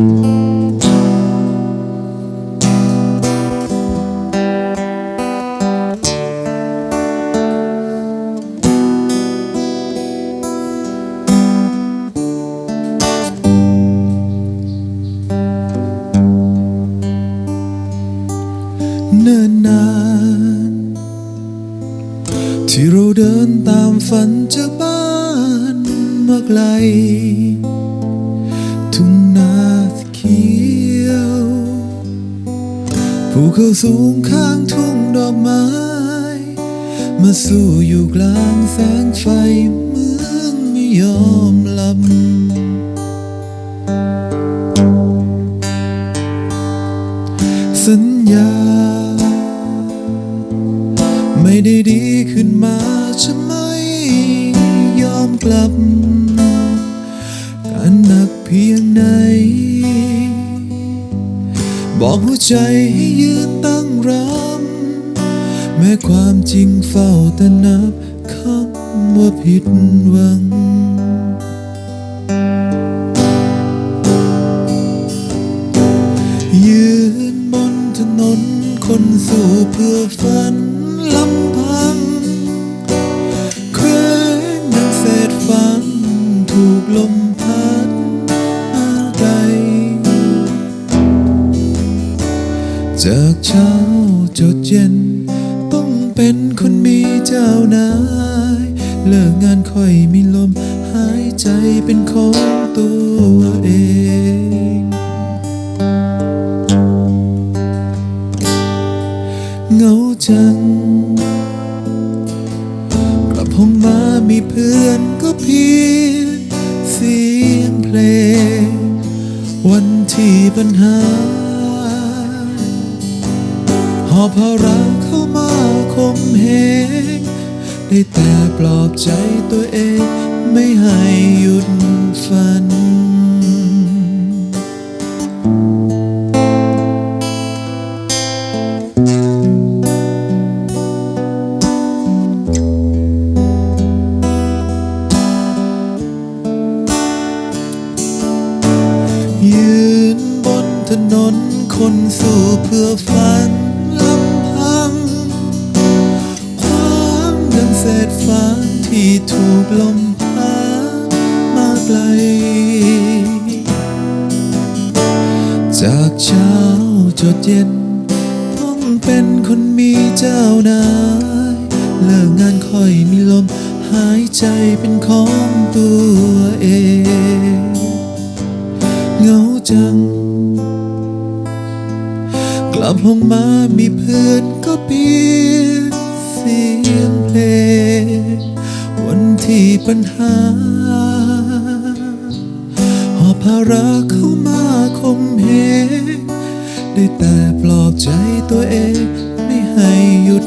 เนิ่นนานที่เราเดินตามฝันจากบ้านมาไกล ภูเขาสูงข้างทุ่งดอกไม้ มาสู้อยู่กลางแสงไฟเมืองไม่ยอมหลับ สัญญา ไม่ได้ดีขึ้นมาจะไม่ยอมกลับ อกหัวใจให้ยืนตั้งรับแม้ความจริงเฝ้าแต่นับคำว่าผิดหวังยืนบนถนนคนสู่เพื่อฝันลำพัง จากเช้าจดเย็น ต้องเป็นคนมีเจ้านาย เลิกงานค่อยมีลม หายใจเป็นของตัวเองเหงาจัง กลับห้องมามีเพื่อนก็เพียงเสียงเพลง วันที่ปัญหา อบภาระเข้ามาคมเหงได้แต่ปลอบใจตัวเองไม่ให้หยุดฝัน ยืนบนถนนคนสู่เพื่อฝัน ศษฟาที่ถูกลมพัดมาไกล จากเช้าจดเย็น ต้องเป็นคนมีเจ้านายเลิกงานค่อยมีลมหายใจเป็นของตัวเอง เหงาจัง กลับห้องมามีเพื่อนก็เพียงเสียงเพลง ที่ปัญหา หอบภาระเข้ามาคมเหงได้แต่ปลอบใจตัวเองไม่ให้หยุด